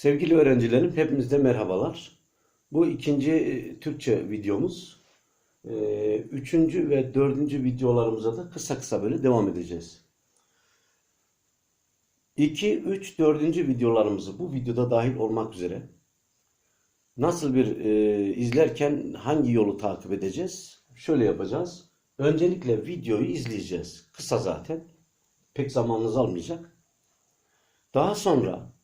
Sevgili öğrencilerim, hepinize merhabalar. Bu ikinci e, Türkçe videomuz. E, Üçüncü ve dördüncü videolarımıza da kısa kısa böyle devam edeceğiz. 2, 3, 4. videolarımızı bu videoda dahil olmak üzere nasıl bir e, izlerken hangi yolu takip edeceğiz? Şöyle yapacağız. Öncelikle videoyu izleyeceğiz. Kısa zaten. Pek zamanınız almayacak. Daha sonra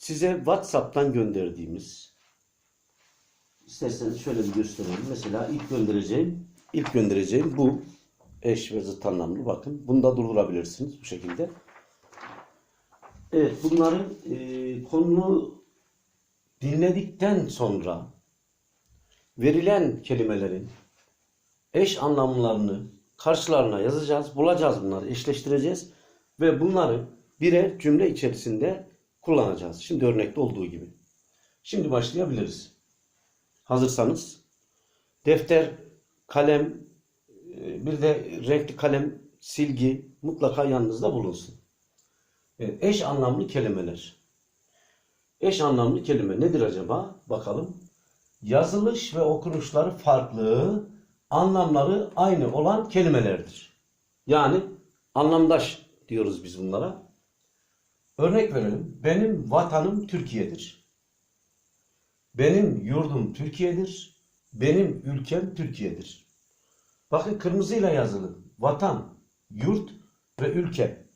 size WhatsApp'tan gönderdiğimiz isterseniz şöyle bir göstereyim. Mesela ilk göndereceğim ilk göndereceğim bu eş ve zıt anlamlı. Bakın bunu da durdurabilirsiniz bu şekilde. Evet bunların e, konunu dinledikten sonra verilen kelimelerin eş anlamlarını karşılarına yazacağız, bulacağız bunları, eşleştireceğiz ve bunları birer cümle içerisinde kullanacağız. Şimdi örnekte olduğu gibi. Şimdi başlayabiliriz. Hazırsanız defter, kalem, e, bir de renkli kalem, silgi mutlaka yanınızda bulunsun. Evet, eş anlamlı kelimeler. Eş anlamlı kelime nedir acaba? Bakalım. Yazılış ve okunuşları farklı, anlamları aynı olan kelimelerdir. Yani anlamdaş diyoruz biz bunlara. Örnek verelim. Benim vatanım Türkiye'dir. Benim yurdum Türkiye'dir. Benim ülkem Türkiye'dir. Bakın kırmızıyla yazılı. Vatan, yurt ve ülke.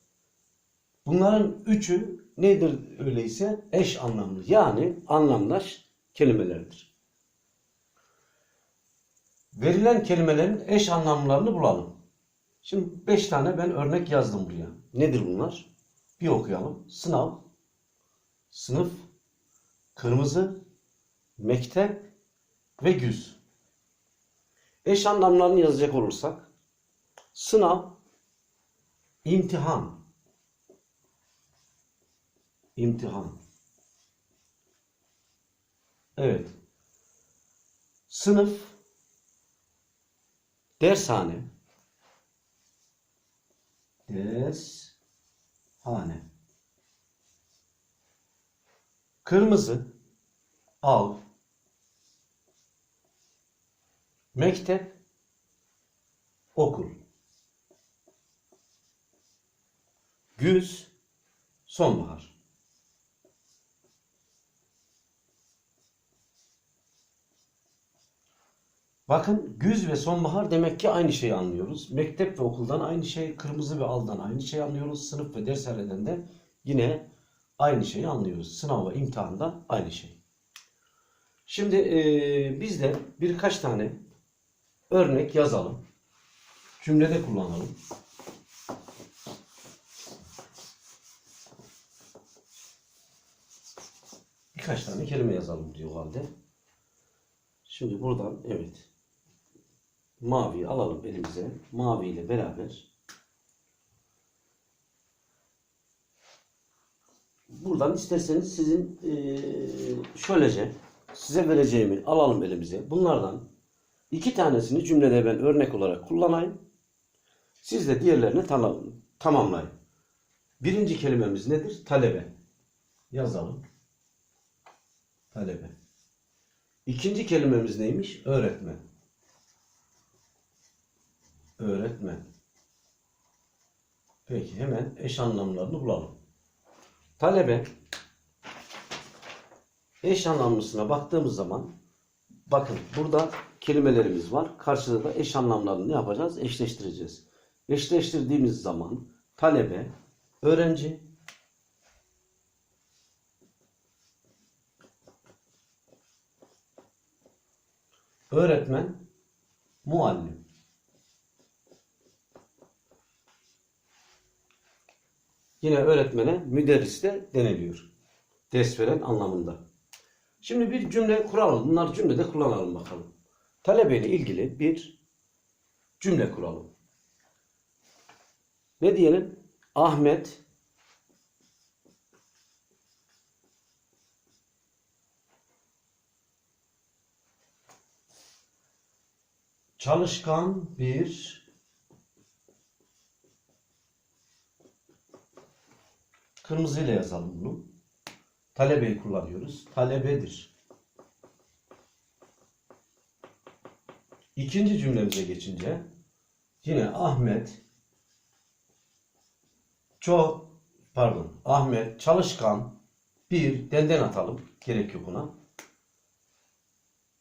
Bunların üçü nedir öyleyse? Eş anlamlı. Yani anlamdaş kelimelerdir. Verilen kelimelerin eş anlamlarını bulalım. Şimdi beş tane ben örnek yazdım buraya. Nedir bunlar? Bir okuyalım. Sınav, sınıf, kırmızı, mektep ve güz. Eş anlamlarını yazacak olursak sınav, imtihan, imtihan. Evet. Sınıf, dershane, dershane. Kırmızı, av, mektep, okul. Güz, sonbahar. Bakın güz ve sonbahar demek ki aynı şeyi anlıyoruz. Mektep ve okuldan aynı şey, kırmızı ve aldan aynı şeyi anlıyoruz. Sınıf ve dershaneden de yine aynı şeyi anlıyoruz. Sınav ve imtihandan aynı şey. Şimdi e, biz de birkaç tane örnek yazalım. Cümlede kullanalım. Birkaç tane kelime yazalım diyor halde. Şimdi buradan evet mavi alalım elimize. Mavi ile beraber buradan isterseniz sizin eee, şöylece size vereceğimi alalım elimize. Bunlardan iki tanesini cümlede ben örnek olarak kullanayım. Siz de diğerlerini tamam- tamamlayın. Birinci kelimemiz nedir? Talebe. Yazalım. Talebe. İkinci kelimemiz neymiş? Öğretmen. Öğretmen. Peki hemen eş anlamlarını bulalım. Talebe eş anlamlısına baktığımız zaman bakın burada kelimelerimiz var. Karşıda da eş anlamlarını ne yapacağız? Eşleştireceğiz. Eşleştirdiğimiz zaman talebe, öğrenci, öğretmen, muallim. Yine öğretmene müderris de deniliyor. Ders veren anlamında. Şimdi bir cümle kuralım. Bunlar cümlede kullanalım bakalım. Talebeyle ilgili bir cümle kuralım. Ne diyelim? Ahmet çalışkan bir kırmızıyla yazalım bunu. Talebeyi kullanıyoruz. Talebedir. İkinci cümlemize geçince yine Ahmet çok pardon Ahmet çalışkan bir denden atalım. Gerek yok ona.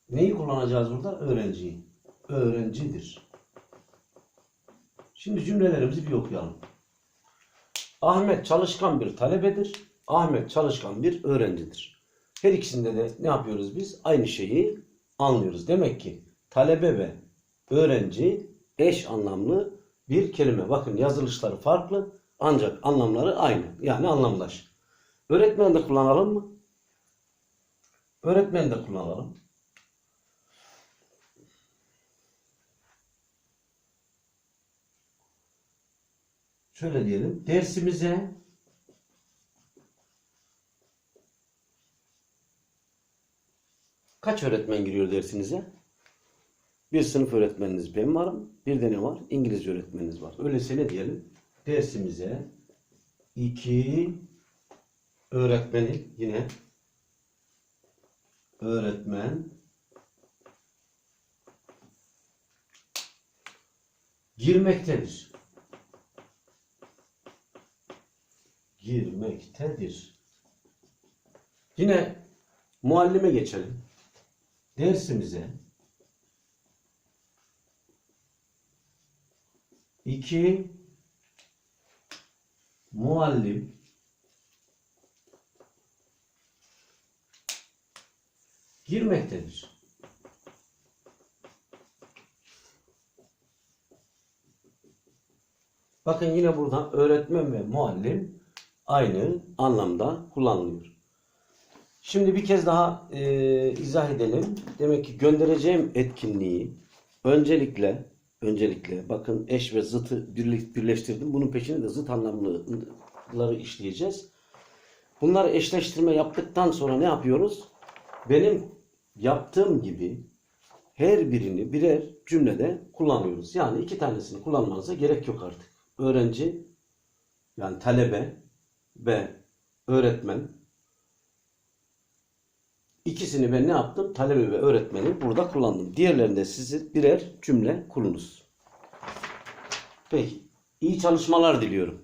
Neyi kullanacağız burada? Öğrenciyi. Öğrencidir. Şimdi cümlelerimizi bir okuyalım. Ahmet çalışkan bir talebedir. Ahmet çalışkan bir öğrencidir. Her ikisinde de ne yapıyoruz biz? Aynı şeyi anlıyoruz. Demek ki talebe ve öğrenci eş anlamlı bir kelime. Bakın yazılışları farklı ancak anlamları aynı. Yani anlamdaş. Öğretmen de kullanalım mı? Öğretmen de kullanalım. Şöyle diyelim. Dersimize kaç öğretmen giriyor dersinize? Bir sınıf öğretmeniniz ben varım. Bir de ne var? İngilizce öğretmeniniz var. Öyleyse ne diyelim? Dersimize iki öğretmeni yine öğretmen girmektedir. Girmektedir. Yine muallime geçelim. Dersimize iki muallim girmektedir. Bakın yine burada öğretmen ve muallim aynı anlamda kullanılıyor. Şimdi bir kez daha e, izah edelim. Demek ki göndereceğim etkinliği öncelikle öncelikle bakın eş ve zıtı birle- birleştirdim. Bunun peşinde de zıt anlamlıları işleyeceğiz. Bunları eşleştirme yaptıktan sonra ne yapıyoruz? Benim yaptığım gibi her birini birer cümlede kullanıyoruz. Yani iki tanesini kullanmanıza gerek yok artık. Öğrenci yani talebe ve öğretmen İkisini ben ne yaptım? Talebe ve öğretmeni burada kullandım. Diğerlerinde sizi birer cümle kurunuz. Peki. iyi çalışmalar diliyorum.